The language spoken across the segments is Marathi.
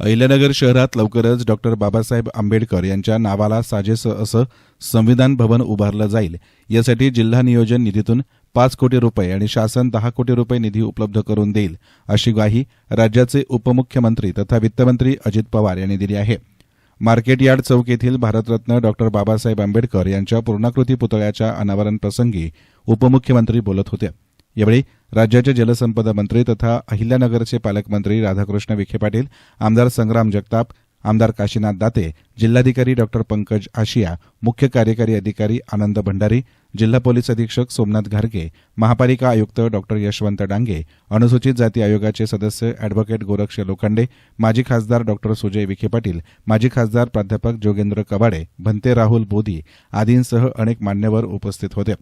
अहिल्यानगर शहरात लवकरच डॉक्टर बाबासाहेब आंबेडकर यांच्या नावाला साजेसं असं संविधान भवन उभारलं जाईल. यासाठी जिल्हा नियोजन निधीतून पाच कोटी रुपये आणि शासन दहा कोटी रुपये निधी उपलब्ध करून देईल अशी ग्वाही राज्याचे उपमुख्यमंत्री तथा वित्तमंत्री अजित पवार यांनी दिली आहे. मार्केट यार्ड चौक येथील भारतरत्न डॉक्टर बाबासाहेब आंबेडकर यांच्या पूर्णाकृती पुतळ्याच्या अनावरण प्रसंगी उपमुख्यमंत्री बोलत होते. यावेळी राज्याचे जलसंपदा मंत्री तथा अहिल्यानगरचे पालकमंत्री राधाकृष्ण विखे पाटील आमदार संग्राम जगताप आमदार काशीनाथ दाते जिल्हाधिकारी डॉक्टर पंकज आशिया मुख्य कार्यकारी अधिकारी आनंद भंडारी जिल्हा पोलीस अधीक्षक सोमनाथ घारगे महापालिका आयुक्त डॉक्टर यशवंत डांगे अनुसूचित जाती आयोगाचे सदस्य अॅडव्होकेट गोरक्ष लोखंडे माजी खासदार डॉक्टर सुजय विखे पाटील माजी खासदार प्राध्यापक जोगेंद्र कबाडे भंते राहुल बोधी आदींसह अनेक मान्यवर उपस्थित होते.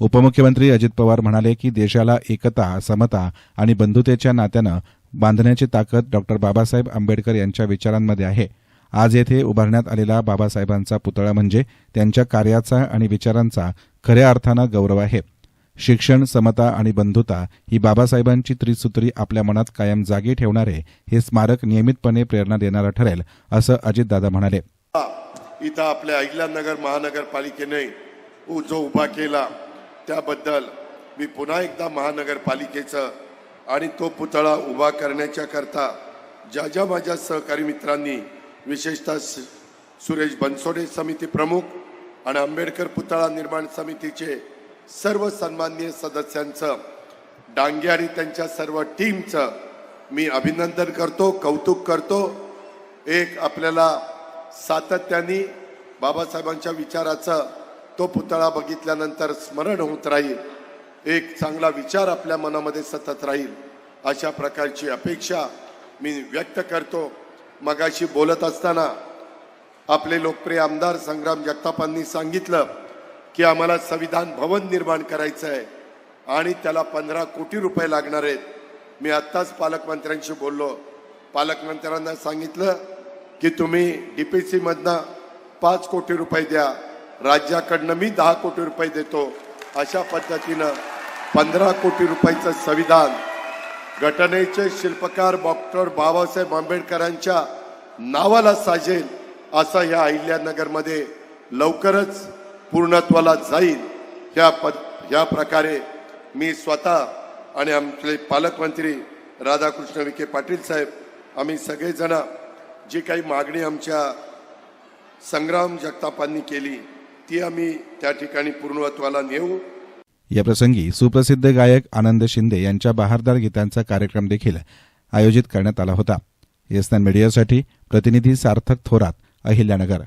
उपमुख्यमंत्री अजित पवार म्हणाले की देशाला एकता समता आणि बंधुतेच्या नात्यानं बांधण्याची ताकद डॉक्टर बाबासाहेब आंबेडकर यांच्या विचारांमध्ये आहे. आज येथे उभारण्यात आलेला बाबासाहेबांचा पुतळा म्हणजे त्यांच्या कार्याचा आणि विचारांचा खऱ्या अर्थानं गौरव आहे. शिक्षण समता आणि बंधुता ही बाबासाहेबांची त्रिसूत्री आपल्या मनात कायम जागी ठेवणारे हे स्मारक नियमितपणे प्रेरणा देणारं ठरेल असं अजितदादा म्हणाले. इथं आपल्या अहिल्यानगर महानगरपालिकेने जो उभा केला त्याबद्दल मी पुन्हा एकदा महानगरपालिकेचं आणि तो पुतळा उभा करण्याच्या करता ज्या ज्या माझ्या सहकारी मित्रांनी विशेषतः सुरेश बनसोडे समिती प्रमुख आणि आंबेडकर पुतळा निर्माण समितीचे सर्व सन्माननीय सदस्यांचं डांगे आणि त्यांच्या सर्व टीमचं मी अभिनंदन करतो कौतुक करतो. एक आपल्याला सातत्याने बाबासाहेबांच्या विचाराचं तो पुतळा बघितल्यानंतर स्मरण होत राहील. एक चांगला विचार आपल्या मनामध्ये सतत राहील. अशा प्रकारची अपेक्षा मी व्यक्त करतो. मगाशी बोलत असताना आपले लोकप्रिय आमदार संग्राम जगतापांनी सांगितलं की आम्हाला संविधान भवन निर्माण करायचं आहे आणि त्याला पंधरा कोटी रुपये लागणार आहेत. मी आत्ताच पालकमंत्र्यांशी बोललो. पालकमंत्र्यांना सांगितलं की तुम्ही डी पी सीमधनं पाच कोटी रुपये द्या. राज्याकडनं मी दहा कोटी रुपये देतो. अशा पद्धतीनं पंधरा कोटी रुपयाचं संविधान घटनेचे शिल्पकार डॉक्टर बाबासाहेब आंबेडकरांच्या नावाला साजेल असं या अहिल्यानगरमध्ये लवकरच पूर्णत्वाला जाईल. ह्या पद ह्या प्रकारे मी स्वतः आणि आमचे पालकमंत्री राधाकृष्ण विखे पाटील साहेब आम्ही सगळेजण जी काही मागणी आमच्या संग्राम जगतापांनी केली ती आम्ही त्या ठिकाणी पूर्णत्वाला नेऊ. याप्रसंगी सुप्रसिद्ध गायक आनंद शिंदे यांच्या बहारदार गीतांचा कार्यक्रम देखील आयोजित करण्यात आला होता. येसनान मीडियासाठी प्रतिनिधी सार्थक थोरात अहिल्यानगर.